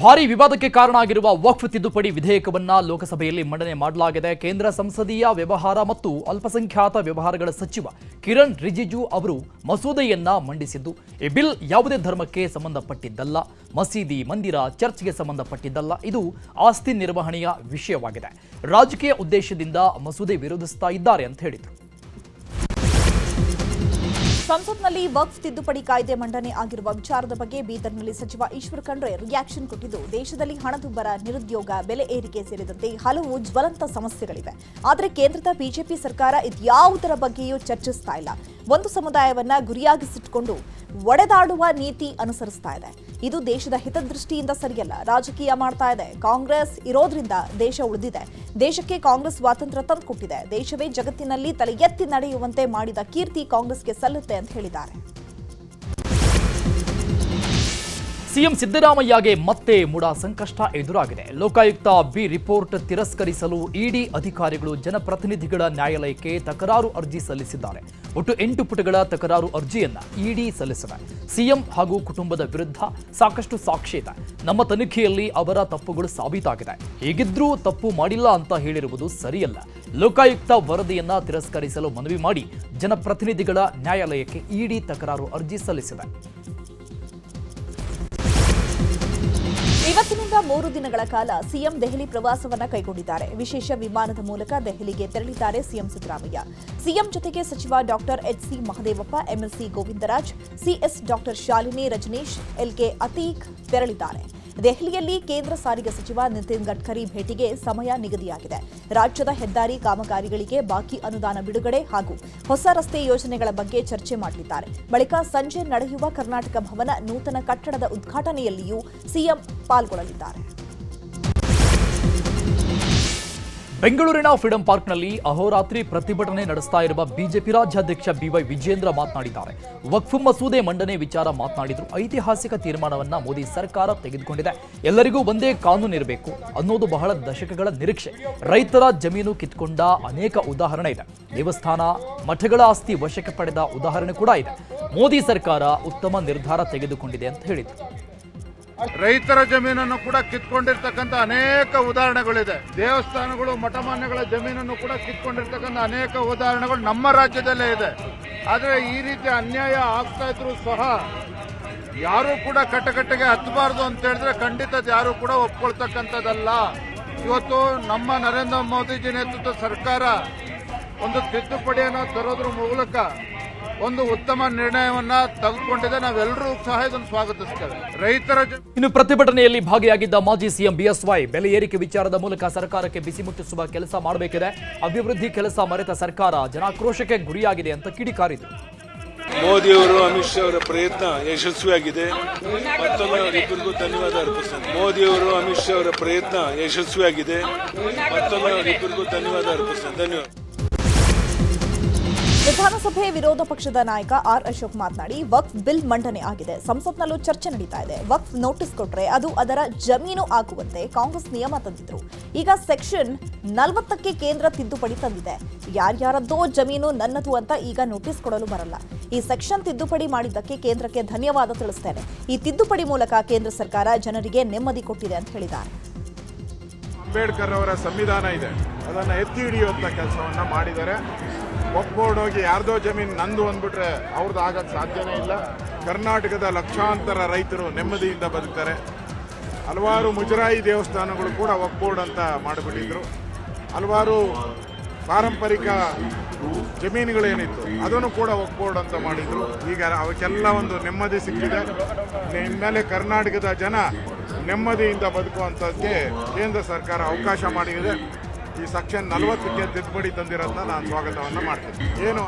ಭಾರಿ ವಿವಾದಕ್ಕೆ ಕಾರಣ ಆಗಿರುವ ವಕ್ಫ್ ತಿದ್ದುಪಡಿ ವಿಧೇಯಕವನ್ನ ಲೋಕಸಭೆಯಲ್ಲಿ ಮಂಡನೆ ಮಾಡಲಾಗಿದೆ. ಕೇಂದ್ರ ಸಂಸದೀಯ ವ್ಯವಹಾರ ಮತ್ತು ಅಲ್ಪಸಂಖ್ಯಾತ ವ್ಯವಹಾರಗಳ ಸಚಿವ ಕಿರಣ್ ರಿಜಿಜು ಅವರು ಮಸೂದೆಯನ್ನ ಮಂಡಿಸಿದ್ದು, ಈ ಬಿಲ್ ಯಾವುದೇ ಧರ್ಮಕ್ಕೆ ಸಂಬಂಧಪಟ್ಟಿದ್ದಲ್ಲ. ಮಸೀದಿ ಮಂದಿರ ಚರ್ಚ್ಗೆ ಸಂಬಂಧಪಟ್ಟಿದ್ದಲ್ಲ. ಇದು ಆಸ್ತಿ ನಿರ್ವಹಣೆಯ ವಿಷಯವಾಗಿದೆ. ರಾಜಕೀಯ ಉದ್ದೇಶದಿಂದ ಮಸೂದೆ ವಿರೋಧಿಸ್ತಾ ಇದ್ದಾರೆ ಅಂತ ಹೇಳಿದರು. ಸಂಸತ್ನಲ್ಲಿ ವಕ್ಫ್ ತಿದ್ದುಪಡಿ ಕಾಯ್ದೆ ಮಂಡನೆ ಆಗಿರುವ ವಿಚಾರದ ಬಗ್ಗೆ ಬೀದರ್ನಲ್ಲಿ ಸಚಿವ ಈಶ್ವರ್ ಖಂಡ್ರೆ ರಿಯಾಕ್ಷನ್ ಕೊಟ್ಟಿದ್ದು, ದೇಶದಲ್ಲಿ ಹಣದುಬ್ಬರ ನಿರುದ್ಯೋಗ, ಬೆಲೆ ಏರಿಕೆ ಸೇರಿದಂತೆ ಹಲವು ಜ್ವಲಂತ ಸಮಸ್ಯೆಗಳಿವೆ. ಆದರೆ ಕೇಂದ್ರದ ಬಿಜೆಪಿ ಸರ್ಕಾರ ಇದ್ಯಾವುದರ ಬಗ್ಗೆಯೂ ಚರ್ಚಿಸ್ತಾ ಇಲ್ಲ. ಒಂದು ಸಮುದಾಯವನ್ನ ಗುರಿಯಾಗಿಸಿಟ್ಕೊಂಡು ಒಡೆದಾಡುವ ನೀತಿ ಅನುಸರಿಸ್ತಾ ಇದೆ. ಇದು ದೇಶದ ಹಿತದೃಷ್ಟಿಯಿಂದ ಸರಿಯಲ್ಲ. ರಾಜಕೀಯ ಮಾಡ್ತಾ ಇದೆ. ಕಾಂಗ್ರೆಸ್ ಇರೋದ್ರಿಂದ ದೇಶ ಉಳಿದಿದೆ. ದೇಶಕ್ಕೆ ಕಾಂಗ್ರೆಸ್ ಸ್ವಾತಂತ್ರ್ಯ ತಂದುಕೊಟ್ಟಿದೆ. ದೇಶವೇ ಜಗತ್ತಿನಲ್ಲಿ ತಲೆ ಎತ್ತಿ ನಡೆಯುವಂತೆ ಮಾಡಿದ ಕೀರ್ತಿ ಕಾಂಗ್ರೆಸ್ಗೆ ಸಲ್ಲುತ್ತೆ ಅಂತ ಹೇಳಿದ್ದಾರೆ. ಸಿಎಂ ಸಿದ್ದರಾಮಯ್ಯಗೆ ಮತ್ತೆ ಮೂಡ ಸಂಕಷ್ಟ ಎದುರಾಗಿದೆ. ಲೋಕಾಯುಕ್ತ ಬಿ ರಿಪೋರ್ಟ್ ತಿರಸ್ಕರಿಸಲು ಇಡಿ ಅಧಿಕಾರಿಗಳು ಜನಪ್ರತಿನಿಧಿಗಳ ನ್ಯಾಯಾಲಯಕ್ಕೆ ತಕರಾರು ಅರ್ಜಿ ಸಲ್ಲಿಸಿದ್ದಾರೆ. ಒಟ್ಟು ಎಂಟು ಪುಟಗಳ ತಕರಾರು ಅರ್ಜಿಯನ್ನ ಇಡಿ ಸಲ್ಲಿಸಿದೆ. ಸಿಎಂ ಹಾಗೂ ಕುಟುಂಬದ ವಿರುದ್ಧ ಸಾಕಷ್ಟು ಸಾಕ್ಷಿ ಇದೆ ನಮ್ಮ ತನಿಖೆಯಲ್ಲಿ ಅವರ ತಪ್ಪುಗಳು ಸಾಬೀತಾಗಿದೆ. ಹೇಗಿದ್ರೂ ತಪ್ಪು ಮಾಡಿಲ್ಲ ಅಂತ ಹೇಳಿರುವುದು ಸರಿಯಲ್ಲ. ಲೋಕಾಯುಕ್ತ ವರದಿಯನ್ನ ತಿರಸ್ಕರಿಸಲು ಮನವಿ ಮಾಡಿ ಜನಪ್ರತಿನಿಧಿಗಳ ನ್ಯಾಯಾಲಯಕ್ಕೆ ಇಡಿ ತಕರಾರು ಅರ್ಜಿ ಸಲ್ಲಿಸಿದೆ. ಮೂರು ದಿನಗಳ ಕಾಲ ಸಿಎಂ ದೆಹಲಿ ಪ್ರವಾಸವನ್ನ ಕೈಗೊಂಡಿದ್ದಾರೆ. ವಿಶೇಷ ವಿಮಾನದ ಮೂಲಕ ದೆಹಲಿಗೆ ತೆರಳಿದ್ದಾರೆ ಸಿಎಂ ಸಿದ್ದರಾಮಯ್ಯ. ಸಿಎಂ ಜೊತೆಗೆ ಸಚಿವ doctor HC Mahadevappa MLC Govindaraj CS doctor Shalini Rajneesh LK Atiq ತೆರಳಿದ್ದಾರೆ. ದೆಹಲಿಯಲ್ಲಿ ಕೇಂದ್ರ ಸಾರಿಗೆ ಸಚಿವ ನಿತಿನ್ ಗಡ್ಕರಿ ಭೇಟಿಗೆ ಸಮಯ ನಿಗದಿಯಾಗಿದೆ. ರಾಜ್ಯದ ಹೆದ್ದಾರಿ ಕಾಮಗಾರಿಗಳಿಗೆ ಬಾಕಿ ಅನುದಾನ ಬಿಡುಗಡೆ ಹಾಗೂ ಹೊಸ ರಸ್ತೆ ಯೋಜನೆಗಳ ಬಗ್ಗೆ ಚರ್ಚೆ ಮಾಡಲಿದ್ದಾರೆ. ಬಳಿಕ ಸಂಜೆ ನಡೆಯುವ ಕರ್ನಾಟಕ ಭವನ ನೂತನ ಕಟ್ಟಡದ ಉದ್ಘಾಟನೆಯಲ್ಲಿಯೂ ಸಿಎಂ ಪಾಲ್ಗೊಳ್ಳಲಿದ್ದಾರೆ. ಬೆಂಗಳೂರಿನ ಫ್ರೀಡಂ ಪಾರ್ಕ್ನಲ್ಲಿ ಅಹೋರಾತ್ರಿ ಪ್ರತಿಭಟನೆ ನಡೆಸ್ತಾ ಇರುವ ಬಿಜೆಪಿ ರಾಜ್ಯಾಧ್ಯಕ್ಷ ಬಿವೈ ವಿಜೇಂದ್ರ ಮಾತನಾಡಿದ್ದಾರೆ. ವಕ್ಫ್ ಮಸೂದೆ ಮಂಡನೆ ವಿಚಾರ ಮಾತನಾಡಿದ್ರು. ಐತಿಹಾಸಿಕ ತೀರ್ಮಾನವನ್ನ ಮೋದಿ ಸರ್ಕಾರ ತೆಗೆದುಕೊಂಡಿದೆ. ಎಲ್ಲರಿಗೂ ಒಂದೇ ಕಾನೂನು ಇರಬೇಕು ಅನ್ನೋದು ಬಹಳ ದಶಕಗಳ ನಿರೀಕ್ಷೆ. ರೈತರ ಜಮೀನು ಕಿತ್ಕೊಂಡ ಅನೇಕ ಉದಾಹರಣೆ ಇದೆ. ದೇವಸ್ಥಾನ, ಮಠಗಳ ಆಸ್ತಿ ವಶಕ್ಕೆ ಪಡೆದ ಉದಾಹರಣೆ ಕೂಡ ಇದೆ. ಮೋದಿ ಸರ್ಕಾರ ಉತ್ತಮ ನಿರ್ಧಾರ ತೆಗೆದುಕೊಂಡಿದೆ ಅಂತ ಹೇಳಿದ್ರು. ರೈತರ ಜಮೀನನ್ನು ಕೂಡ ಕಿತ್ಕೊಂಡಿರ್ತಕ್ಕಂಥ ಅನೇಕ ಉದಾಹರಣೆಗಳಿದೆ. ದೇವಸ್ಥಾನಗಳು, ಮಠಮಾನ್ಯಗಳ ಜಮೀನನ್ನು ಕೂಡ ಕಿತ್ಕೊಂಡಿರ್ತಕ್ಕಂಥ ಅನೇಕ ಉದಾಹರಣೆಗಳು ನಮ್ಮ ರಾಜ್ಯದಲ್ಲೇ ಇದೆ. ಆದರೆ ಈ ರೀತಿ ಅನ್ಯಾಯ ಆಗ್ತಾ ಇದ್ರು ಸಹ ಯಾರು ಕೂಡ ಕಟ್ಟಕಟ್ಟೆಗೆ ಹತ್ತಬಾರ್ದು ಅಂತ ಹೇಳಿದ್ರೆ ಖಂಡಿತ ಯಾರು ಕೂಡ ಒಪ್ಕೊಳ್ತಕ್ಕಂಥದ್ದಲ್ಲ. ಇವತ್ತು ನಮ್ಮ ನರೇಂದ್ರ ಮೋದಿಜಿ ನೇತೃತ್ವ ಸರ್ಕಾರ ಒಂದು ತಿದ್ದುಪಡಿಯನ್ನು ತರೋದ್ರ ಮೂಲಕ ಒಂದು ಉತ್ತಮ ನಿರ್ಣಯವನ್ನ ತೆಗೆದುಕೊಂಡಿದೆ. ನಾವೆಲ್ಲರೂ ಸಹ ಇದನ್ನು ಸ್ವಾಗತಿಸ್ತೇವೆ. ರೈತರ ಇನ್ನು ಪ್ರತಿಭಟನೆಯಲ್ಲಿ ಭಾಗಿಯಾಗಿದ್ದ ಮಾಜಿ ಸಿಎಂ ಬಿಎಸ್ವೈ ಬೆಲೆ ಏರಿಕೆ ವಿಚಾರದ ಮೂಲಕ ಸರ್ಕಾರಕ್ಕೆ ಬಿಸಿ ಮುಟ್ಟಿಸುವ ಕೆಲಸ ಮಾಡಬೇಕಿದೆ. ಅಭಿವೃದ್ಧಿ ಕೆಲಸ ಮರೆತ ಸರ್ಕಾರ ಜನಾಕ್ರೋಶಕ್ಕೆ ಗುರಿಯಾಗಿದೆ ಅಂತ ಕಿಡಿಕಾರಿದರು ಮೋದಿಯವರು ಅಮಿತ್ ಶಾ ಅವರ ಪ್ರಯತ್ನ ಯಶಸ್ವಿಯಾಗಿದೆ. ಮತ್ತೊಮ್ಮೆ ಅವರಿಬ್ಬರಿಗೂ ಧನ್ಯವಾದ ಅರ್ಪಿಸ್ತೇನೆ. ಮೋದಿಯವರು ಅಮಿತ್ ಶಾ ಅವರ ಪ್ರಯತ್ನ ಯಶಸ್ವಿಯಾಗಿದೆ. ಮತ್ತೊಮ್ಮೆ ಅವರಿಬ್ಬರಿಗೂ ಧನ್ಯವಾದ ಅರ್ಪಿಸ್ತೇನೆ. ಧನ್ಯವಾದ. ವಿಧಾನಸಭೆ ವಿರೋಧ ಪಕ್ಷದ ನಾಯಕ ಆರ್ ಅಶೋಕ್ ಮಾತನಾಡಿ, ವಕ್ಫ್ ಬಿಲ್ ಮಂಡನೆ ಆಗಿದೆ. ಸಂಸತ್ನಲ್ಲೂ ಚರ್ಚೆ ನಡೀತಾ ಇದೆ. ವಕ್ಫ್ ನೋಟಿಸ್ ಕೊಟ್ರೆ ಅದು ಅದರ ಜಮೀನು ಆಗುವಂತೆ ಕಾಂಗ್ರೆಸ್ ನಿಯಮ ತಂದಿದ್ರು. ಈಗ ಸೆಕ್ಷನ್ ನಲವತ್ತಕ್ಕೆ ಕೇಂದ್ರ ತಿದ್ದುಪಡಿ ತಂದಿದೆ. ಯಾರ್ಯಾರದ್ದೋ ಜಮೀನು ನನ್ನದು ಅಂತ ಈಗ ನೋಟಿಸ್ ಕೊಡಲು ಬರಲ್ಲ. ಈ ಸೆಕ್ಷನ್ ತಿದ್ದುಪಡಿ ಮಾಡಿದ್ದಕ್ಕೆ ಕೇಂದ್ರಕ್ಕೆ ಧನ್ಯವಾದ ತಿಳಿಸ್ತೇನೆ. ಈ ತಿದ್ದುಪಡಿ ಮೂಲಕ ಕೇಂದ್ರ ಸರ್ಕಾರ ಜನರಿಗೆ ನೆಮ್ಮದಿ ಕೊಟ್ಟಿದೆ ಅಂತ ಹೇಳಿದ್ದಾರೆ. ಅಂಬೇಡ್ಕರ್ ಅವರ ಸಂವಿಧಾನ ಇದೆ. ಅದನ್ನು ಎತ್ತಿ ಹಿಡಿಯುವಂಥ ಕೆಲಸವನ್ನ ಮಾಡಿದ್ದಾರೆ. ಒಪ್ಕೊಂಡು ಹೋಗಿ ಯಾರ್ದೋ ಜಮೀನು ನಂದು ಅಂದ್ಬಿಟ್ರೆ ಅವ್ರದ್ದು ಆಗಕ್ಕೆ ಸಾಧ್ಯನೇ ಇಲ್ಲ. ಕರ್ನಾಟಕದ ಲಕ್ಷಾಂತರ ರೈತರು ನೆಮ್ಮದಿಯಿಂದ ಬದುಕ್ತಾರೆ. ಹಲವಾರು ಮುಜರಾಯಿ ದೇವಸ್ಥಾನಗಳು ಕೂಡ ಒಪ್ಬೋರ್ಡ್ ಅಂತ ಮಾಡಿಬಿಟ್ಟಿದ್ರು. ಹಲವಾರು ಪಾರಂಪರಿಕ ಜಮೀನುಗಳೇನಿತ್ತು, ಅದನ್ನು ಕೂಡ ಒಪ್ಬೋರ್ಡ್ ಅಂತ ಮಾಡಿದ್ರು. ಈಗ ಅವಕ್ಕೆಲ್ಲ ಒಂದು ನೆಮ್ಮದಿ ಸಿಕ್ಕಿದೆ. ಇನ್ಮೇಲೆ ಕರ್ನಾಟಕದ ಜನ ನೆಮ್ಮದಿಯಿಂದ ಬದುಕುವಂಥದ್ದಕ್ಕೆ ಕೇಂದ್ರ ಸರ್ಕಾರ ಅವಕಾಶ ಮಾಡಿದೆ ಈ ಸೆಕ್ಷನ್ ನಲವತ್ತಕ್ಕೆ ತಿದ್ದುಪಡಿ ತಂದಿರೋದನ್ನ ನಾನು ಸ್ವಾಗತವನ್ನು ಮಾಡ್ತೀನಿ. ಏನು?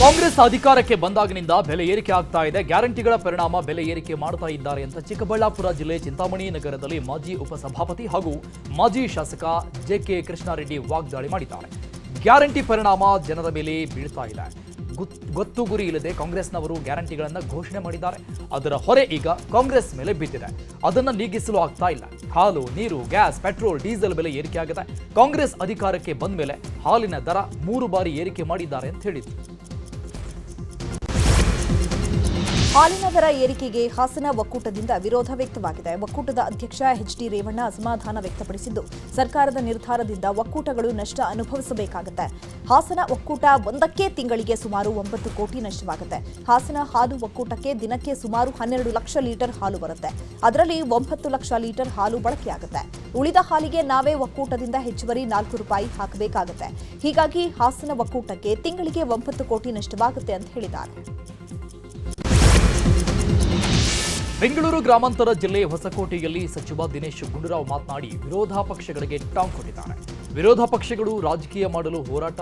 ಕಾಂಗ್ರೆಸ್ ಅಧಿಕಾರಕ್ಕೆ ಬಂದಾಗಿನಿಂದ ಬೆಲೆ ಏರಿಕೆ ಆಗ್ತಾ ಇದೆ. ಗ್ಯಾರಂಟಿಗಳ ಪರಿಣಾಮ ಬೆಲೆ ಏರಿಕೆ ಮಾಡ್ತಾ ಇದ್ದಾರೆ ಅಂತ ಚಿಕ್ಕಬಳ್ಳಾಪುರ ಜಿಲ್ಲೆ ಚಿಂತಾಮಣಿ ನಗರದಲ್ಲಿ ಮಾಜಿ ಉಪಸಭಾಪತಿ ಹಾಗೂ ಮಾಜಿ ಶಾಸಕ ಜೆ ಕೆ ಕೃಷ್ಣಾರೆಡ್ಡಿ ವಾಗ್ದಾಳಿ ಮಾಡಿದ್ದಾರೆ. ಗ್ಯಾರಂಟಿ ಪರಿಣಾಮ ಜನರ ಮೇಲೆ ಬೀಳ್ತಾ ಇದೆ. ಗೊತ್ತು ಗುರಿ ಇಲ್ಲದೆ ಕಾಂಗ್ರೆಸ್ನವರು ಗ್ಯಾರಂಟಿಗಳನ್ನು ಘೋಷಣೆ ಮಾಡಿದ್ದಾರೆ. ಅದರ ಹೊರೆ ಈಗ ಕಾಂಗ್ರೆಸ್ ಮೇಲೆ ಬಿದ್ದಿದೆ. ಅದನ್ನ ನೀಗಿಸಲು ಆಗ್ತಾ ಇಲ್ಲ. ಹಾಲು, ನೀರು, ಗ್ಯಾಸ್, ಪೆಟ್ರೋಲ್, ಡೀಸೆಲ್ ಬೆಲೆ ಏರಿಕೆಯಾಗಿದೆ. ಕಾಂಗ್ರೆಸ್ ಅಧಿಕಾರಕ್ಕೆ ಬಂದ ಮೇಲೆ ಹಾಲಿನ ದರ ಮೂರು ಬಾರಿ ಏರಿಕೆ ಮಾಡಿದ್ದಾರೆ ಅಂತ ಹೇಳಿದ್ರು. ಹಾಲಿನ ದರ ಏರಿಕೆಗೆ ಹಾಸನ ಒಕ್ಕೂಟದಿಂದ ವಿರೋಧ ವ್ಯಕ್ತವಾಗಿದೆ. ಒಕ್ಕೂಟದ ಅಧ್ಯಕ್ಷ ಎಚ್ ಡಿ ರೇವಣ್ಣ ಅಸಮಾಧಾನ ವ್ಯಕ್ತಪಡಿಸಿದ್ದು, ಸರ್ಕಾರದ ನಿರ್ಧಾರದಿಂದ ಒಕ್ಕೂಟಗಳು ನಷ್ಟ ಅನುಭವಿಸಬೇಕಾಗುತ್ತೆ. ಹಾಸನ ಒಕ್ಕೂಟ ಒಂದಕ್ಕೆ ತಿಂಗಳಿಗೆ ಸುಮಾರು ಒಂಬತ್ತು ಕೋಟಿ ನಷ್ಟವಾಗುತ್ತೆ. ಹಾಸನ ಹಾಲು ಒಕ್ಕೂಟಕ್ಕೆ ದಿನಕ್ಕೆ ಸುಮಾರು ಹನ್ನೆರಡು ಲಕ್ಷ ಲೀಟರ್ ಹಾಲು ಬರುತ್ತೆ. ಅದರಲ್ಲಿ ಒಂಬತ್ತು ಲಕ್ಷ ಲೀಟರ್ ಹಾಲು ಬಳಕೆಯಾಗುತ್ತೆ. ಉಳಿದ ಹಾಲಿಗೆ ನಾವೇ ಒಕ್ಕೂಟದಿಂದ ಹೆಚ್ಚುವರಿ ನಾಲ್ಕು ರೂಪಾಯಿ ಹಾಕಬೇಕಾಗುತ್ತೆ. ಹೀಗಾಗಿ ಹಾಸನ ಒಕ್ಕೂಟಕ್ಕೆ ತಿಂಗಳಿಗೆ ಒಂಬತ್ತು ಕೋಟಿ ನಷ್ಟವಾಗುತ್ತೆ ಅಂತ ಹೇಳಿದ್ದಾರೆ. ಬೆಂಗಳೂರು ಗ್ರಾಮಾಂತರ ಜಿಲ್ಲೆ ಹೊಸಕೋಟೆಯಲ್ಲಿ ಸಚಿವ ದಿನೇಶ್ ಗುಂಡೂರಾವ್ ಮಾತನಾಡಿ ವಿರೋಧ ಪಕ್ಷಗಳಿಗೆ ಟಾಂಗ್ ಕೊಟ್ಟಿದ್ದಾರೆ. ವಿರೋಧ ಪಕ್ಷಗಳು ರಾಜಕೀಯ ಮಾಡಲು ಹೋರಾಟ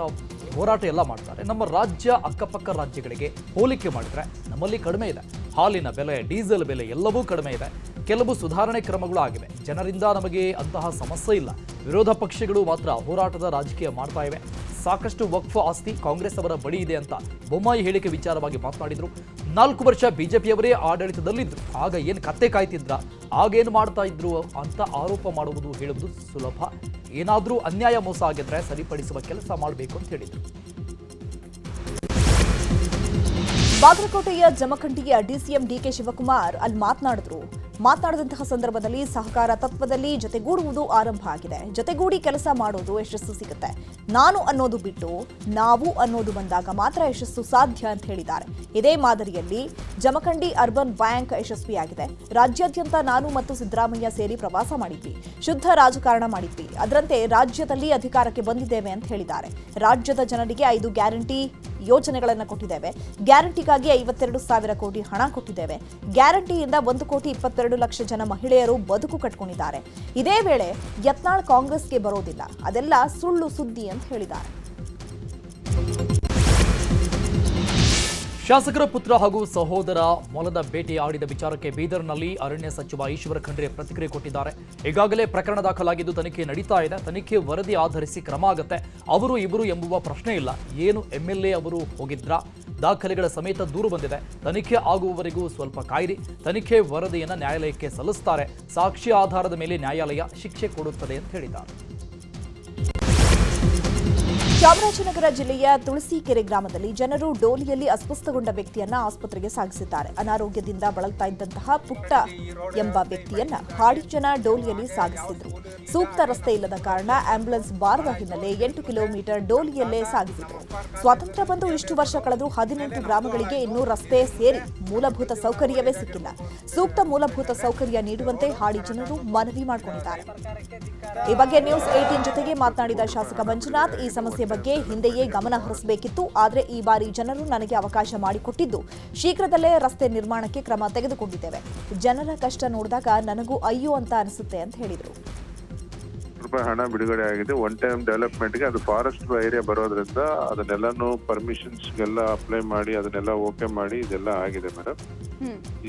ಹೋರಾಟ ಎಲ್ಲ ಮಾಡ್ತಾರೆ. ನಮ್ಮ ರಾಜ್ಯ ಅಕ್ಕಪಕ್ಕ ರಾಜ್ಯಗಳಿಗೆ ಹೋಲಿಕೆ ಮಾಡಿದ್ರೆ ನಮ್ಮಲ್ಲಿ ಕಡಿಮೆ ಇದೆ. ಹಾಲಿನ ಬೆಲೆ, ಡೀಸೆಲ್ ಬೆಲೆ ಎಲ್ಲವೂ ಕಡಿಮೆ ಇದೆ. ಕೆಲವು ಸುಧಾರಣೆ ಕ್ರಮಗಳು ಆಗಿವೆ ಜನರಿಂದ ನಮಗೆ ಅಂತಹ ಸಮಸ್ಯೆ ಇಲ್ಲ. ವಿರೋಧ ಪಕ್ಷಗಳು ಮಾತ್ರ ಹೋರಾಟದ ರಾಜಕೀಯ ಮಾಡ್ತಾ ಇವೆ. ಸಾಕಷ್ಟು ವಕ್ಫ್ ಆಸ್ತಿ ಕಾಂಗ್ರೆಸ್ ಅವರ ಬಳಿ ಇದೆ ಅಂತ ಬೊಮ್ಮಾಯಿ ಹೇಳಿಕೆ ವಿಚಾರವಾಗಿ ಮಾತನಾಡಿದರು. ನಾಲ್ಕು ವರ್ಷ ಬಿಜೆಪಿಯವರೇ ಆಡಳಿತದಲ್ಲಿದ್ದರು ಆಗ ಏನು ಕತ್ತೆ ಕಾಯ್ತಿದ್ರ? ಆಗೇನು ಮಾಡ್ತಾ ಇದ್ರು ಅಂತ ಆರೋಪ ಮಾಡುವುದು ಹೇಳುವುದು ಸುಲಭ. ಏನಾದರೂ ಅನ್ಯಾಯ ಮೋಸ ಆಗಿದ್ರೆ ಸರಿಪಡಿಸುವ ಕೆಲಸ ಮಾಡಬೇಕು ಅಂತ ಹೇಳಿದರು. ಬಾಗಲಕೋಟೆಯ ಜಮಖಂಡಿಯ ಡಿಸಿಎಂ ಡಿಕೆ ಶಿವಕುಮಾರ್ ಅಲ್ಲಿ ಮಾತನಾಡಿದ್ರು. ಮಾತನಾಡಿದಂತಹ ಸಂದರ್ಭದಲ್ಲಿ ಸಹಕಾರ ತತ್ವದಲ್ಲಿ ಜೊತೆಗೂಡುವುದು ಆರಂಭ ಆಗಿದೆ. ಜೊತೆಗೂಡಿ ಕೆಲಸ ಮಾಡೋದು ಯಶಸ್ಸು ಸಿಗುತ್ತೆ. ನಾನು ಅನ್ನೋದು ಬಿಟ್ಟು ನಾವು ಅನ್ನೋದು ಬಂದಾಗ ಮಾತ್ರ ಯಶಸ್ಸು ಸಾಧ್ಯ ಅಂತ ಹೇಳಿದ್ದಾರೆ. ಇದೇ ಮಾದರಿಯಲ್ಲಿ ಜಮಖಂಡಿ ಅರ್ಬನ್ ಬ್ಯಾಂಕ್ ಯಶಸ್ವಿಯಾಗಿದೆ. ರಾಜ್ಯಾದ್ಯಂತ ನಾನು ಮತ್ತು ಸಿದ್ದರಾಮಯ್ಯ ಸೇರಿ ಪ್ರವಾಸ ಮಾಡಿದ್ವಿ. ಶುದ್ಧ ರಾಜಕಾರಣ ಮಾಡಿದ್ವಿ. ಅದರಂತೆ ರಾಜ್ಯದಲ್ಲಿ ಅಧಿಕಾರಕ್ಕೆ ಬಂದಿದ್ದೇವೆ ಅಂತ ಹೇಳಿದ್ದಾರೆ. ರಾಜ್ಯದ ಜನರಿಗೆ ಐದು ಗ್ಯಾರಂಟಿ ಯೋಜನೆಗಳನ್ನು ಕೊಟ್ಟಿದ್ದೇವೆ. ಗ್ಯಾರಂಟಿಗಾಗಿ ಐವತ್ತೆರಡು ಸಾವಿರ ಕೋಟಿ ಹಣ ಕೊಟ್ಟಿದ್ದೇವೆ. ಗ್ಯಾರಂಟಿಯಿಂದ ಒಂದು ಕೋಟಿ ಇಪ್ಪತ್ತೆರಡು ಲಕ್ಷ ಜನ ಮಹಿಳೆಯರು ಬದುಕು ಕಟ್ಕೊಂಡಿದ್ದಾರೆ. ಇದೇ ವೇಳೆ ಯತ್ನಾಳ್ ಕಾಂಗ್ರೆಸ್ಗೆ ಬರೋದಿಲ್ಲ. ಅದೆಲ್ಲ ಸುಳ್ಳು ಸುದ್ದಿ ಅಂತ ಹೇಳಿದ್ದಾರೆ. ಶಾಸಕರ ಪುತ್ರ ಹಾಗೂ ಸಹೋದರ ಮೊಲದ ಭೇಟಿ ಆಡಿದ ವಿಚಾರಕ್ಕೆ ಬೀದರ್ನಲ್ಲಿ ಅರಣ್ಯ ಸಚಿವ ಈಶ್ವರ ಖಂಡ್ರೆ ಪ್ರತಿಕ್ರಿಯೆ ಕೊಟ್ಟಿದ್ದಾರೆ. ಈಗಾಗಲೇ ಪ್ರಕರಣ ದಾಖಲಾಗಿದ್ದು ತನಿಖೆ ನಡೀತಾ ಇದೆ. ತನಿಖೆ ವರದಿ ಆಧರಿಸಿ ಕ್ರಮ ಆಗುತ್ತೆ. ಅವರು ಇಬ್ಬರು ಎಂಬುವ ಪ್ರಶ್ನೆ ಇಲ್ಲ. ಏನು ಎಂಎಲ್ಎ ಅವರು ಹೋಗಿದ್ರ? ದಾಖಲೆಗಳ ಸಮೇತ ದೂರು ಬಂದಿದೆ. ತನಿಖೆ ಆಗುವವರೆಗೂ ಸ್ವಲ್ಪ ಕಾಯಿರಿ. ತನಿಖೆ ವರದಿಯನ್ನು ನ್ಯಾಯಾಲಯಕ್ಕೆ ಸಲ್ಲಿಸುತ್ತಾರೆ ಸಾಕ್ಷಿ ಆಧಾರದ ಮೇಲೆ ನ್ಯಾಯಾಲಯ ಶಿಕ್ಷೆ ಕೊಡುತ್ತದೆ ಅಂತ ಹೇಳಿದ್ದಾರೆ. ಚಾಮರಾಜನಗರ ಜಿಲ್ಲೆಯ ತುಳಸಿಕೆರೆ ಗ್ರಾಮದಲ್ಲಿ ಜನರು ಡೋಲಿಯಲ್ಲಿ ಅಸ್ವಸ್ಥಗೊಂಡ ವ್ಯಕ್ತಿಯನ್ನ ಆಸ್ಪತ್ರೆಗೆ ಸಾಗಿಸಿದ್ದಾರೆ. ಅನಾರೋಗ್ಯದಿಂದ ಬಳಲ್ತಾ ಇದ್ದಂತಹ ಪುಟ್ಟ ಎಂಬ ವ್ಯಕ್ತಿಯನ್ನ ಹಾಡಿ ಜನ ಡೋಲಿಯಲ್ಲಿ ಸಾಗಿಸಿದ್ರು. ಸೂಕ್ತ ರಸ್ತೆ ಇಲ್ಲದ ಕಾರಣ ಆಂಬ್ಯುಲೆನ್ಸ್ ಬಾರದ ಹಿನ್ನೆಲೆ ಎಂಟು ಕಿಲೋಮೀಟರ್ ಡೋಲಿಯಲ್ಲೇ ಸಾಗಿಸಿದ್ರು. ಸ್ವಾತಂತ್ರ್ಯ ಬಂದು ಇಷ್ಟು ವರ್ಷ ಕಳೆದು ಹದಿನೆಂಟು ಗ್ರಾಮಗಳಿಗೆ ಇನ್ನೂ ರಸ್ತೆ ಸೇರಿ ಮೂಲಭೂತ ಸೌಕರ್ಯವೇ ಸಿಕ್ಕಿಲ್ಲ. ಸೂಕ್ತ ಮೂಲಭೂತ ಸೌಕರ್ಯ ನೀಡುವಂತೆ ಹಾಡಿ ಜನರು ಮನವಿ ಮಾಡಿಕೊಂಡಿದ್ದಾರೆ. ಈ ಬಗ್ಗೆ ನ್ಯೂಸ್ ಏಟೀನ್ ಜೊತೆಗೆ ಮಾತನಾಡಿದ ಶಾಸಕ ಮಂಜುನಾಥ್, ಈ ಸಮಸ್ಯೆ ಬಗ್ಗೆ ಹಿಂದೆಯೇ ಗಮನ ಹರಿಸಬೇಕಿತ್ತು, ಆದರೆ ಈ ಬಾರಿ ಜನರು ನನಗೆ ಅವಕಾಶ ಮಾಡಿಕೊಟ್ಟಿದ್ದು. ಶೀಘ್ರದಲ್ಲೇ ರಸ್ತೆ ನಿರ್ಮಾಣಕ್ಕೆ ಕ್ರಮ ತೆಗೆದುಕೊಂಡಿದ್ದೇವೆ. ಜನರ ಕಷ್ಟ ನೋಡಿದಾಗ ನನಗೂ ಅಯ್ಯೋ ಅಂತ ಅನಿಸುತ್ತೆ ಅಂತ ಹೇಳಿದರು. ರೂಪಾಯಿ ಹಣ ಬಿಡುಗಡೆ ಆಗಿದೆ. ಒನ್ ಟೈಮ್ ಡೆವಲಪ್ಮೆಂಟ್ಗೆ ಅದು ಫಾರೆಸ್ಟ್ ಏರಿಯಾ ಬರೋದ್ರಿಂದ ಅದನ್ನೆಲ್ಲಾನು ಪರ್ಮಿಷನ್ಸ್ಗೆಲ್ಲ ಅಪ್ಲೈ ಮಾಡಿ ಅದನ್ನೆಲ್ಲ ಓಕೆ ಮಾಡಿ ಇದೆಲ್ಲ ಆಗಿದೆ ಮೇಡಮ್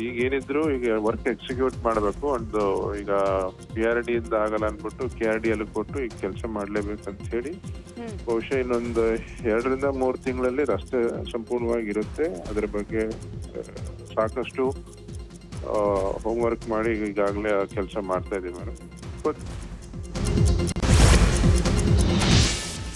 ಈಗ ಏನಿದ್ರು ಈಗ ವರ್ಕ್ ಎಕ್ಸಿಕ್ಯೂಟ್ ಮಾಡಬೇಕು. ಒಂದು ಈಗ ಪಿ ಆರ್ ಡಿ ಇಂದ ಆಗಲ್ಲ ಅನ್ಬಿಟ್ಟು ಕೆ ಆರ್ ಡಿ ಅಲ್ಲಿ ಕೊಟ್ಟು ಈಗ ಕೆಲಸ ಮಾಡ್ಲೇಬೇಕು ಅಂತ ಹೇಳಿ ಬಹುಶಃ ಇನ್ನೊಂದು ಎರಡರಿಂದ ಮೂರು ತಿಂಗಳಲ್ಲಿ ರಸ್ತೆ ಸಂಪೂರ್ಣವಾಗಿ ಇರುತ್ತೆ ಅದ್ರ ಬಗ್ಗೆ ಸಾಕಷ್ಟು ಹೋಮ್ ವರ್ಕ್ ಮಾಡಿ ಈಗಾಗಲೇ ಕೆಲಸ ಮಾಡ್ತಾ ಇದೀವಿ ಮೇಡಮ್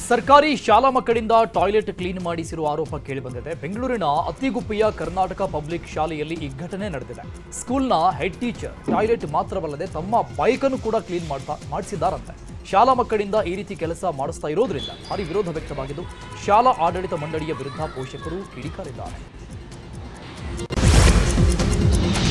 ಸರ್ಕಾರಿ ಶಾಲಾ ಮಕ್ಕಳಿಂದ ಟಾಯ್ಲೆಟ್ ಕ್ಲೀನ್ ಮಾಡಿಸಿರುವ ಆರೋಪ ಕೇಳಿಬಂದಿದೆ. ಬೆಂಗಳೂರಿನ ಅತಿಗುಪ್ಪಿಯ ಕರ್ನಾಟಕ ಪಬ್ಲಿಕ್ ಶಾಲೆಯಲ್ಲಿ ಈ ಘಟನೆ ನಡೆದಿದೆ. ಸ್ಕೂಲ್ನ ಹೆಡ್ ಟೀಚರ್ ಟಾಯ್ಲೆಟ್ ಮಾತ್ರವಲ್ಲದೆ ತಮ್ಮ ಬೈಕನ್ನು ಕೂಡ ಕ್ಲೀನ್ ಮಾಡ್ತಾ, ಮಾಡಿಸಿದ್ದಾರಂತೆ. ಶಾಲಾ ಮಕ್ಕಳಿಂದ ಈ ರೀತಿ ಕೆಲಸ ಮಾಡಿಸ್ತಾ ಇರೋದ್ರಿಂದ ಭಾರಿ ವಿರೋಧ ವ್ಯಕ್ತವಾಗಿದ್ದು, ಶಾಲಾ ಆಡಳಿತ ಮಂಡಳಿಯ ವಿರುದ್ಧ ಪೋಷಕರು ಕಿಡಿಕಾರಿದ್ದಾರೆ.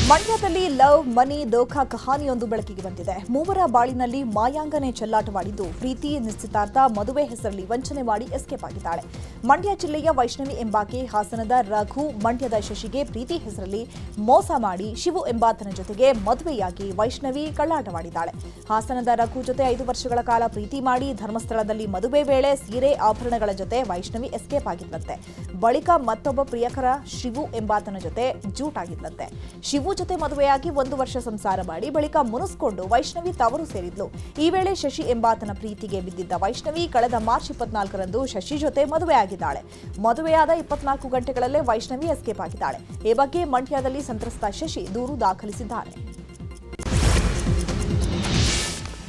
ಮಂಡ್ಯದಲ್ಲಿ ಲವ್, ಮನಿ ದೋಖಾ ಕಹಾನಿಯೊಂದು ಬೆಳಕಿಗೆ ಬಂದಿದೆ. ಮೂವರ ಬಾಳಿನಲ್ಲಿ ಮಾಯಾಂಗನೆ ಚೆಲ್ಲಾಟವಾಡಿದ್ದು ಪ್ರೀತಿ, ನಿಶ್ಚಿತಾರ್ಥ, ಮದುವೆ ಹೆಸರಲ್ಲಿ ವಂಚನೆ ಮಾಡಿ ಎಸ್ಕೇಪ್ ಆಗಿದ್ದಾಳೆ. ಮಂಡ್ಯ ಜಿಲ್ಲೆಯ ವೈಷ್ಣವಿ ಎಂಬಾಕೆ ಹಾಸನದ ರಘು ಮಂಡ್ಯದ ಶಶಿಗೆ ಪ್ರೀತಿ ಹೆಸರಲ್ಲಿ ಮೋಸ ಮಾಡಿ ಶಿವು ಎಂಬಾತನ ಜೊತೆಗೆ ಮದುವೆಯಾಗಿ ವೈಷ್ಣವಿ ಕಳ್ಳಾಟವಾಡಿದ್ದಾಳೆ. ಹಾಸನದ ರಘು ಜೊತೆ ಐದು ವರ್ಷಗಳ ಕಾಲ ಪ್ರೀತಿ ಮಾಡಿ ಧರ್ಮಸ್ಥಳದಲ್ಲಿ ಮದುವೆ ವೇಳೆ ಸೀರೆ ಆಭರಣಗಳ ಜೊತೆ ವೈಷ್ಣವಿ ಎಸ್ಕೇಪ್ ಆಗಿದ್ದಂತೆ. ಬಳಿಕ ಮತ್ತೊಬ್ಬ ಪ್ರಿಯಕರ ಶಿವು ಎಂಬಾತನ ಜೊತೆ ಜೂಟ್ ಆಗಿದ್ದಂತೆ ಶಿವು ಜೊತೆ ಮದುವೆಯಾಗಿ ಒಂದು ವರ್ಷ ಸಂಸಾರ ಮಾಡಿ ಬಳಿಕ ಮುನಿಸ್ಕೊಂಡು ವೈಷ್ಣವಿ ತವರು ಸೇರಿದ್ಲು. ಈ ವೇಳೆ ಶಶಿ ಎಂಬಾತನ ಪ್ರೀತಿಗೆ ಬಿದ್ದಿದ್ದ ವೈಷ್ಣವಿ ಕಳೆದ ಮಾರ್ಚ್ ಇಪ್ಪತ್ನಾಲ್ಕರಂದು ಶಶಿ ಜೊತೆ ಮದುವೆಯಾಗಿದ್ದಾಳೆ. ಮದುವೆಯಾದ ಇಪ್ಪತ್ನಾಲ್ಕು ಗಂಟೆಗಳಲ್ಲೇ ವೈಷ್ಣವಿ ಎಸ್ಕೇಪ್ ಆಗಿದ್ದಾಳೆ. ಈ ಬಗ್ಗೆ ಮಂಡ್ಯದಲ್ಲಿ ಸಂತ್ರಸ್ತ ಶಶಿ ದೂರು ದಾಖಲಿಸಿದ್ದಾರೆ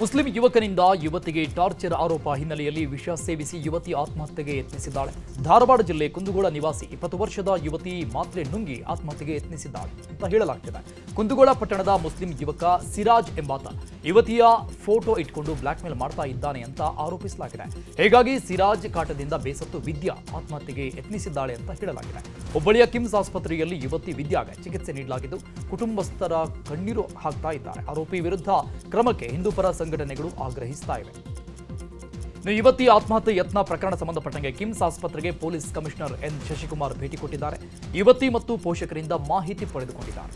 ಮುಸ್ಲಿಂ ಯುವಕನಿಂದ ಯುವತಿಗೆ ಟಾರ್ಚರ್ ಆರೋಪ ಹಿನ್ನೆಲೆಯಲ್ಲಿ ವಿಷ ಸೇವಿಸಿ ಯುವತಿ ಆತ್ಮಹತ್ಯೆಗೆ ಯತ್ನಿಸಿದ್ದಾಳೆ. ಧಾರವಾಡ ಜಿಲ್ಲೆ ಕುಂದಗೋಳ ನಿವಾಸಿ ಇಪ್ಪತ್ತು ವರ್ಷದ ಯುವತಿ ಮಾತ್ರೆ ನುಂಗಿ ಆತ್ಮಹತ್ಯೆಗೆ ಯತ್ನಿಸಿದ್ದಾಳೆ ಅಂತ ಹೇಳಲಾಗ್ತಿದೆ. ಕುಂದಗೋಳ ಪಟ್ಟಣದ ಮುಸ್ಲಿಂ ಯುವಕ ಸಿರಾಜ್ ಎಂಬಾತ ಯುವತಿಯ ಫೋಟೋ ಇಟ್ಕೊಂಡು ಬ್ಲಾಕ್ ಮೇಲ್ ಮಾಡ್ತಾ ಇದ್ದಾನೆ ಅಂತ ಆರೋಪಿಸಲಾಗಿದೆ. ಹೀಗಾಗಿ ಸಿರಾಜ್ ಕಾಟದಿಂದ ಬೇಸತ್ತು ವಿದ್ಯಾ ಆತ್ಮಹತ್ಯೆಗೆ ಯತ್ನಿಸಿದ್ದಾಳೆ ಅಂತ ಹೇಳಲಾಗಿದೆ. ಹುಬ್ಬಳ್ಳಿಯ ಕಿಮ್ಸ್ ಆಸ್ಪತ್ರೆಯಲ್ಲಿ ಯುವತಿ ವಿದ್ಯಾಗೆ ಚಿಕಿತ್ಸೆ ನೀಡಲಾಗಿದ್ದು, ಕುಟುಂಬಸ್ಥರ ಕಣ್ಣೀರು ಹಾಕ್ತಾ ಇದ್ದಾರೆ. ಆರೋಪಿ ವಿರುದ್ಧ ಕ್ರಮಕ್ಕೆ ಹಿಂದೂಪರ ಸಂಘಟನೆಗಳು ಆಗ್ರಹಿಸ್ತಾ ಇವೆ. ಯುವತಿ ಆತ್ಮಹತ್ಯೆ ಯತ್ನ ಪ್ರಕರಣ ಸಂಬಂಧಪಟ್ಟಂಗೆ ಕಿಮ್ಸ್ ಆಸ್ಪತ್ರೆಗೆ ಪೊಲೀಸ್ ಕಮಿಷನರ್ ಎನ್ ಶಶಿಕುಮಾರ್ ಭೇಟಿ ಕೊಟ್ಟಿದ್ದಾರೆ. ಯುವತಿ ಮತ್ತು ಪೋಷಕರಿಂದ ಮಾಹಿತಿ ಪಡೆದುಕೊಂಡಿದ್ದಾರೆ.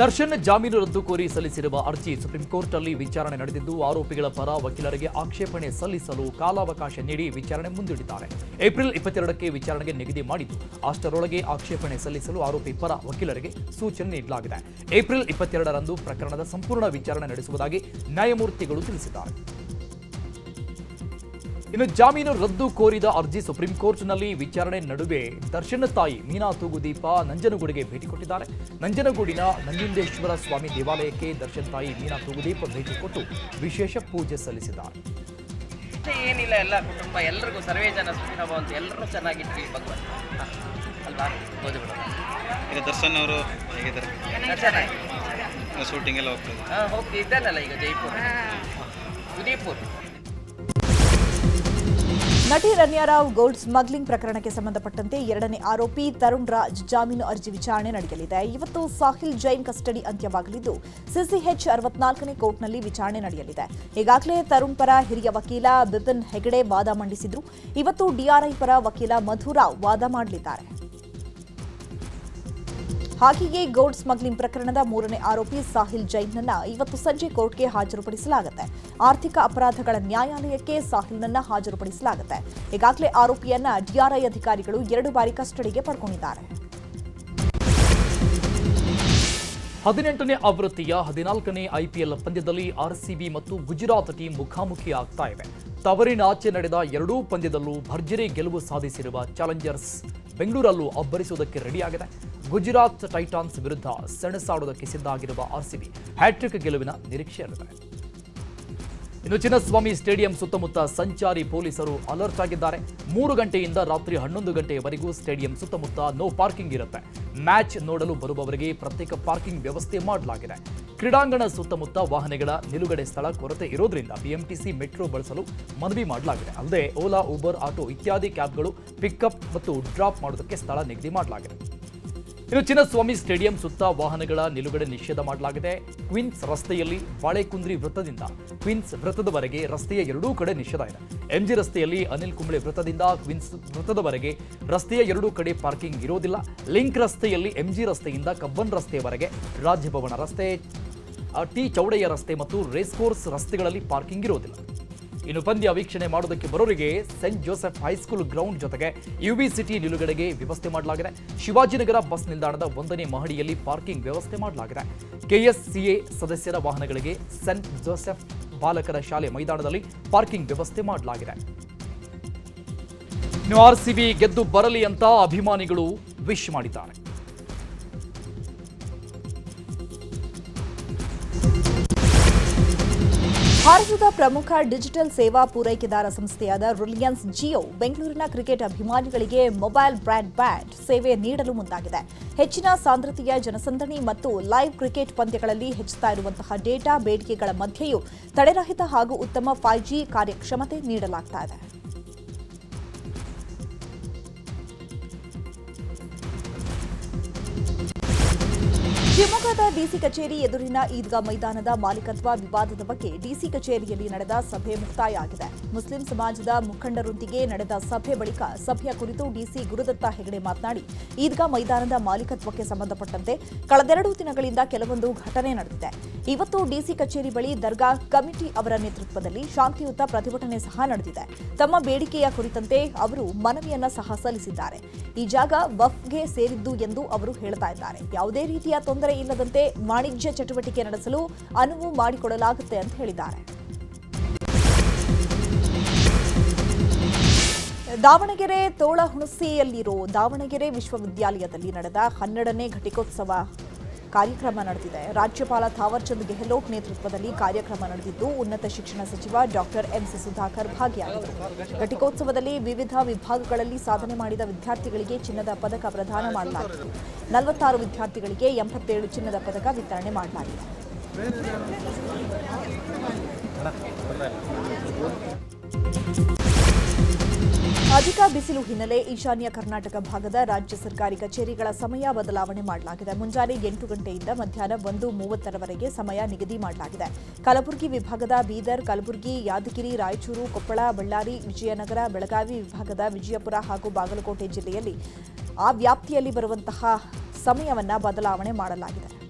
ದರ್ಶನ್ ಜಾಮೀನು ರದ್ದು ಕೋರಿ ಸಲ್ಲಿಸಿರುವ ಅರ್ಜಿ ಸುಪ್ರೀಂ ಕೋರ್ಟ್ನಲ್ಲಿ ವಿಚಾರಣೆ ನಡೆದಿದ್ದು, ಆರೋಪಿಗಳ ಪರ ವಕೀಲರಿಗೆ ಆಕ್ಷೇಪಣೆ ಸಲ್ಲಿಸಲು ಕಾಲಾವಕಾಶ ನೀಡಿ ವಿಚಾರಣೆ ಮುಂದೂಡಿದ್ದಾರೆ. ಏಪ್ರಿಲ್ ಇಪ್ಪತ್ತೆರಡಕ್ಕೆ ವಿಚಾರಣೆಗೆ ನಿಗದಿ ಮಾಡಿದ್ದು, ಅಷ್ಟರೊಳಗೆ ಆಕ್ಷೇಪಣೆ ಸಲ್ಲಿಸಲು ಆರೋಪಿ ಪರ ವಕೀಲರಿಗೆ ಸೂಚನೆ ನೀಡಲಾಗಿದೆ. ಏಪ್ರಿಲ್ ಇಪ್ಪತ್ತೆರಡರಂದು ಪ್ರಕರಣದ ಸಂಪೂರ್ಣ ವಿಚಾರಣೆ ನಡೆಸುವುದಾಗಿ ನ್ಯಾಯಮೂರ್ತಿಗಳು ತಿಳಿಸಿದ್ದಾರೆ. ಇನ್ನು ಜಾಮೀನು ರದ್ದು ಕೋರಿದ ಅರ್ಜಿ ಸುಪ್ರೀಂ ಕೋರ್ಟ್ನಲ್ಲಿ ವಿಚಾರಣೆ ನಡುವೆ ದರ್ಶನ ತಾಯಿ ಮೀನಾ ತೂಗುದೀಪ ನಂಜನಗೂಡಿಗೆ ಭೇಟಿ ಕೊಟ್ಟಿದ್ದಾರೆ. ನಂಜನಗೂಡಿನ ನಂಜುಂಡೇಶ್ವರ ಸ್ವಾಮಿ ದೇವಾಲಯಕ್ಕೆ ದರ್ಶನ್ ತಾಯಿ ಮೀನಾ ತೂಗುದೀಪ ಭೇಟಿ ಕೊಟ್ಟು ವಿಶೇಷ ಪೂಜೆ ಸಲ್ಲಿಸಿದ್ದಾರೆ. ಏನಿಲ್ಲ ಎಲ್ಲ ಕುಟುಂಬ ಎಲ್ಲರಿಗೂ ಸರ್ವೇ ಜನ ಸುಖಿನ ಭವಂತು ಎಲ್ಲರೂ ಚೆನ್ನಾಗಿದ್ವಿ ಭಗವಂತ. ಅಲ್ವಾ? ಈಗ ದರ್ಶನ್ ಅವರು ಹೇಗಿದ್ದಾರೆ? ಚೆನ್ನಾಗಿ. ಶೂಟಿಂಗ್ ಎಲ್ಲ ಹೋಗ್ತಾರೆ ಹೋಗ್ತಿದ್ದಾನಲ್ಲ ಹೋಗ್ತಿ ಈಗ ಜೈಪುರ. ಉದಯಪುರ್ ನಟಿ ರನ್ಯಾರಾವ್ ಗೋಲ್ಡ್ ಸ್ಮಗ್ಲಿಂಗ್ ಪ್ರಕರಣಕ್ಕೆ ಸಂಬಂಧಪಟ್ಟಂತೆ ಎರಡನೇ ಆರೋಪಿ ತರುಣ್ ರಾಜ್ ಜಾಮೀನು ಅರ್ಜಿ ವಿಚಾರಣೆ ನಡೆಯಲಿದೆ. ಇವತ್ತು ಸಾಹಿಲ್ ಜೈನ್ ಕಸ್ಟಡಿ ಅಂತ್ಯವಾಗಲಿದ್ದು, ಸಿಸಿಎಚ್ ಅರವತ್ನಾಲ್ಕನೇ ಕೋರ್ಟ್ನಲ್ಲಿ ವಿಚಾರಣೆ ನಡೆಯಲಿದೆ. ಈಗಾಗಲೇ ತರುಣ್ ಪರ ಹಿರಿಯ ವಕೀಲ ಬಿಪಿನ್ ಹೆಗಡೆ ವಾದ ಮಂಡಿಸಿದ್ರು. ಇವತ್ತು ಡಿಆರ್ಐ ಪರ ವಕೀಲ ಮಧುರಾವ್ ವಾದ ಮಾಡಲಿದ್ದಾರೆ. ಹಾಗೆಯೇ ಗೋಲ್ಡ್ ಸ್ಮಗ್ಲಿಂಗ್ ಪ್ರಕರಣದ ಮೂರನೇ ಆರೋಪಿ ಸಾಹಿಲ್ ಜೈನ್ನನ್ನ ಇವತ್ತು ಸಂಜೆ ಕೋರ್ಟ್ಗೆ ಹಾಜರುಪಡಿಸಲಾಗುತ್ತೆ. ಆರ್ಥಿಕ ಅಪರಾಧಗಳ ನ್ಯಾಯಾಲಯಕ್ಕೆ ಸಾಹಿಲ್ನನ್ನ ಹಾಜರುಪಡಿಸಲಾಗುತ್ತೆ. ಈಗಾಗಲೇ ಆರೋಪಿಯನ್ನ ಡಿಆರ್ಐ ಅಧಿಕಾರಿಗಳು ಎರಡು ಬಾರಿ ಕಸ್ಟಡಿಗೆ ಪಡ್ಕೊಂಡಿದ್ದಾರೆ. ಹದಿನೆಂಟನೇ ಆವೃತ್ತಿಯ ಹದಿನಾಲ್ಕನೇ ಐಪಿಎಲ್ ಪಂದ್ಯದಲ್ಲಿ ಆರ್ಸಿಬಿ ಮತ್ತು ಗುಜರಾತ್ ಟೀಮ್ ಮುಖಾಮುಖಿ ಆಗ್ತಾ ಇವೆ ತವರಿನಾಚೆ ನಡೆದ ಎರಡೂ ಪಂದ್ಯದಲ್ಲೂ ಭರ್ಜರಿ ಗೆಲುವು ಸಾಧಿಸಿರುವ ಚಾಲೆಂಜರ್ಸ್ ಬೆಂಗಳೂರಲ್ಲೂ ಅಬ್ಬರಿಸುವುದಕ್ಕೆ ರೆಡಿಯಾಗಿದೆ. ಗುಜರಾತ್ ಟೈಟಾನ್ಸ್ ವಿರುದ್ಧ ಸೆಣಸಾಡುವುದಕ್ಕೆ ಸಿದ್ಧ ಆಗಿರುವ ಆರ್ಸಿಬಿ ಹ್ಯಾಟ್ರಿಕ್ ಗೆಲುವಿನ ನಿರೀಕ್ಷೆಯಲ್ಲಿದೆ ಇನ್ನು ಚಿನ್ನಸ್ವಾಮಿ ಸ್ಟೇಡಿಯಂ ಸುತ್ತಮುತ್ತ ಸಂಚಾರಿ ಪೊಲೀಸರು ಅಲರ್ಟ್ ಆಗಿದ್ದಾರೆ. ಮೂರು ಗಂಟೆಯಿಂದ ರಾತ್ರಿ ಹನ್ನೊಂದು ಗಂಟೆಯವರೆಗೂ ಸ್ಟೇಡಿಯಂ ಸುತ್ತಮುತ್ತ ನೋ ಪಾರ್ಕಿಂಗ್ ಇರುತ್ತೆ. ಮ್ಯಾಚ್ ನೋಡಲು ಬರುವವರಿಗೆ ಪ್ರತ್ಯೇಕ ಪಾರ್ಕಿಂಗ್ ವ್ಯವಸ್ಥೆ ಮಾಡಲಾಗಿದೆ. ಕ್ರೀಡಾಂಗಣ ಸುತ್ತಮುತ್ತ ವಾಹನಗಳ ನಿಲುಗಡೆ ಸ್ಥಳ ಕೊರತೆ ಇರೋದ್ರಿಂದ ಬಿಎಂಟಿಸಿ ಮೆಟ್ರೋ ಬಳಸಲು ಮನವಿ ಮಾಡಲಾಗಿದೆ. ಅಲ್ಲದೆ ಓಲಾ, ಉಬರ್, ಆಟೋ ಇತ್ಯಾದಿ ಕ್ಯಾಬ್ಗಳು ಪಿಕಪ್ ಮತ್ತು ಡ್ರಾಪ್ ಮಾಡೋದಕ್ಕೆ ಸ್ಥಳ ನಿಗದಿ ಮಾಡಲಾಗಿದೆ. ಇನ್ನು ಚಿನ್ನಸ್ವಾಮಿ ಸ್ಟೇಡಿಯಂ ಸುತ್ತ ವಾಹನಗಳ ನಿಲುಗಡೆ ನಿಷೇಧ ಮಾಡಲಾಗಿದೆ. ಕ್ವಿನ್ಸ್ ರಸ್ತೆಯಲ್ಲಿ ಬಾಳೆಕುಂದ್ರಿ ವೃತ್ತದಿಂದ, ಕ್ವಿನ್ಸ್ ವೃತ್ತದವರೆಗೆ ರಸ್ತೆಯ ಎರಡೂ ಕಡೆ ನಿಷೇಧ ಇದೆ. ಎಂಜಿ ರಸ್ತೆಯಲ್ಲಿ ಅನಿಲ್ ಕುಂಬ್ಳೆ ವೃತ್ತದಿಂದ, ಕ್ವಿನ್ಸ್ ವೃತ್ತದವರೆಗೆ ರಸ್ತೆಯ ಎರಡೂ ಕಡೆ ಪಾರ್ಕಿಂಗ್ ಇರೋದಿಲ್ಲ. ಲಿಂಕ್ ರಸ್ತೆಯಲ್ಲಿ ಎಂಜಿ ರಸ್ತೆಯಿಂದ ಕಬ್ಬನ್ ರಸ್ತೆಯವರೆಗೆ ರಾಜ್ಯಭವನ ರಸ್ತೆ ಟಿ ಚೌಡಯ್ಯ ರಸ್ತೆ ಮತ್ತು ರೇಸ್ ಕೋರ್ಸ್ ರಸ್ತೆಗಳಲ್ಲಿ ಪಾರ್ಕಿಂಗ್ ಇರೋದಿಲ್ಲ. ಇನ್ನು ಪಂದ್ಯ ವೀಕ್ಷಣೆ ಮಾಡೋದಕ್ಕೆ ಬರೋರಿಗೆ Saint Joseph high school ground ಜೊತೆಗೆ ಯುಬಿ ಸಿಟಿ ನಿಲುಗಡೆಗೆ ವ್ಯವಸ್ಥೆ ಮಾಡಲಾಗಿದೆ. ಶಿವಾಜಿನಗರ ಬಸ್ ನಿಲ್ದಾಣದ ಒಂದನೇ ಮಹಡಿಯಲ್ಲಿ ಪಾರ್ಕಿಂಗ್ ವ್ಯವಸ್ಥೆ ಮಾಡಲಾಗಿದೆ. ಕೆಎಸ್ಸಿಎ ಸದಸ್ಯರ ವಾಹನಗಳಿಗೆ ಸೆಂಟ್ ಜೋಸೆಫ್ ಬಾಲಕರ ಶಾಲೆ ಮೈದಾನದಲ್ಲಿ ಪಾರ್ಕಿಂಗ್ ವ್ಯವಸ್ಥೆ ಮಾಡಲಾಗಿದೆ. ಇನ್ನು ಆರ್ಸಿಬಿ ಗೆದ್ದು ಬರಲಿ ಅಂತ ಅಭಿಮಾನಿಗಳು ವಿಶ್ ಮಾಡಿದ್ದಾರೆ. ಭಾರತದ ಪ್ರಮುಖ ಡಿಜಿಟಲ್ ಸೇವಾ ಪೂರೈಕೆದಾರ ಸಂಸ್ಥೆಯಾದ ರಿಲಯನ್ಸ್ ಜಿಯೋ ಬೆಂಗಳೂರಿನ ಕ್ರಿಕೆಟ್ ಅಭಿಮಾನಿಗಳಿಗೆ ಮೊಬೈಲ್ ಬ್ರಾಡ್ ಬ್ಯಾಂಡ್ ಸೇವೆ ನೀಡಲು ಮುಂದಾಗಿದೆ. ಹೆಚ್ಚಿನ ಸಾಂದ್ರತೆಯ ಜನಸಂದಣಿ ಮತ್ತು ಲೈವ್ ಕ್ರಿಕೆಟ್ ಪಂದ್ಯಗಳಲ್ಲಿ ಹೆಚ್ಚುತ್ತಾ ಇರುವಂತಹ ಡೇಟಾ ಬೇಡಿಕೆಗಳ ಮಧ್ಯೆಯೂ ತಡೆರಹಿತ ಹಾಗೂ ಉತ್ತಮ ಫೈವ್ ಜಿ ಕಾರ್ಯಕ್ಷಮತೆ ನೀಡಲಾಗ್ತಾ ಇದೆ. ಡಿಸಿ ಕಚೇರಿ ಎದುರಿನ ಈದ್ಗಾ ಮೈದಾನದ ಮಾಲೀಕತ್ವ ವಿವಾದದ ಬಗ್ಗೆ ಡಿಸಿ ಕಚೇರಿಯಲ್ಲಿ ನಡೆದ ಸಭೆ ಮುಕ್ತಾಯ ಆಗಿದೆ. ಮುಸ್ಲಿಂ ಸಮಾಜದ ಮುಖಂಡರೊಂದಿಗೆ ನಡೆದ ಸಭೆ ಬಳಿಕ ಸಭೆಯ ಕುರಿತು ಡಿಸಿ ಗುರುದತ್ತ ಹೆಗಡೆ ಮಾತನಾಡಿ, ಈದ್ಗಾ ಮೈದಾನದ ಮಾಲೀಕತ್ವಕ್ಕೆ ಸಂಬಂಧಪಟ್ಟಂತೆ ಕಳೆದೆರಡು ದಿನಗಳಿಂದ ಕೆಲವೊಂದು ಘಟನೆ ನಡೆದಿದೆ. ಇವತ್ತು ಡಿಸಿ ಕಚೇರಿ ಬಳಿ ದರ್ಗಾ ಕಮಿಟಿ ಅವರ ನೇತೃತ್ವದಲ್ಲಿ ಶಾಂತಿಯುತ ಪ್ರತಿಭಟನೆ ಸಹ ನಡೆದಿದೆ. ತಮ್ಮ ಬೇಡಿಕೆಯ ಕುರಿತಂತೆ ಅವರು ಮನವಿಯನ್ನ ಸಹ ಸಲ್ಲಿಸಿದ್ದಾರೆ. ಈ ಜಾಗ ವಫ್ಗೆ ಸೇರಿದ್ದು ಎಂದು ಅವರು ಹೇಳ್ತಾ ಇದ್ದಾರೆ. ಯಾವುದೇ ರೀತಿಯ ತೊಂದರೆ ಇಲ್ಲದಂತೆ ವಾಣಿಜ್ಯ ಚಟುವಟಿಕೆ ನಡೆಸಲು ಅನುವು ಮಾಡಿಕೊಡಲಾಗುತ್ತೆ ಅಂತ ಹೇಳಿದ್ದಾರೆ. ದಾವಣಗೆರೆ ತೋಳ ಹುಣಸೆಯಲ್ಲಿರೋ ದಾವಣಗೆರೆ ವಿಶ್ವವಿದ್ಯಾಲಯದಲ್ಲಿ ನಡೆದ ಹನ್ನೆರಡನೇ ಘಟಿಕೋತ್ಸವ ಕಾರ್ಯಕ್ರಮ ನಡೆದಿದೆ. ರಾಜ್ಯಪಾಲ ಥಾವರ್ಚಂದ್ ಗೆಹ್ಲೋಟ್ ನೇತೃತ್ವದಲ್ಲಿ ಕಾರ್ಯಕ್ರಮ ನಡೆದಿದ್ದು, ಉನ್ನತ ಶಿಕ್ಷಣ ಸಚಿವ ಡಾಕ್ಟರ್ ಎಂಸಿ ಸುಧಾಕರ್ ಭಾಗಿಯಾಗಿದ್ದರು. ಘಟಿಕೋತ್ಸವದಲ್ಲಿ ವಿವಿಧ ವಿಭಾಗಗಳಲ್ಲಿ ಸಾಧನೆ ಮಾಡಿದ ವಿದ್ಯಾರ್ಥಿಗಳಿಗೆ ಚಿನ್ನದ ಪದಕ ಪ್ರದಾನ ಮಾಡಲಾಗಿತ್ತು ನಲವತ್ತಾರು ವಿದ್ಯಾರ್ಥಿಗಳಿಗೆ ಎಂಬತ್ತೇಳು ಚಿನ್ನದ ಪದಕ ವಿತರಣೆ ಮಾಡಲಾಗಿದೆ. ಅಧಿಕ ಬಿಸಿಲು ಹಿನ್ನೆಲೆ ಈಶಾನ್ಯ ಕರ್ನಾಟಕ ಭಾಗದ ರಾಜ್ಯ ಸರ್ಕಾರಿ ಕಚೇರಿಗಳ ಸಮಯ ಬದಲಾವಣೆ ಮಾಡಲಾಗಿದೆ. ಮುಂಜಾನೆ ಎಂಟು ಗಂಟೆಯಿಂದ ಮಧ್ಯಾಹ್ನ ಒಂದು ಮೂವತ್ತರವರೆಗೆ ಸಮಯ ನಿಗದಿ ಮಾಡಲಾಗಿದೆ. ಕಲಬುರಗಿ ವಿಭಾಗದ ಬೀದರ್, ಕಲಬುರಗಿ, ಯಾದಗಿರಿ, ರಾಯಚೂರು, ಕೊಪ್ಪಳ, ಬಳ್ಳಾರಿ, ವಿಜಯನಗರ, ಬೆಳಗಾವಿ ವಿಭಾಗದ ವಿಜಯಪುರ ಹಾಗೂ ಬಾಗಲಕೋಟೆ ಜಿಲ್ಲೆಯಲ್ಲಿ ಆ ವ್ಯಾಪ್ತಿಯಲ್ಲಿ ಬರುವಂತಹ ಸಮಯವನ್ನು ಬದಲಾವಣೆ ಮಾಡಲಾಗಿದೆ.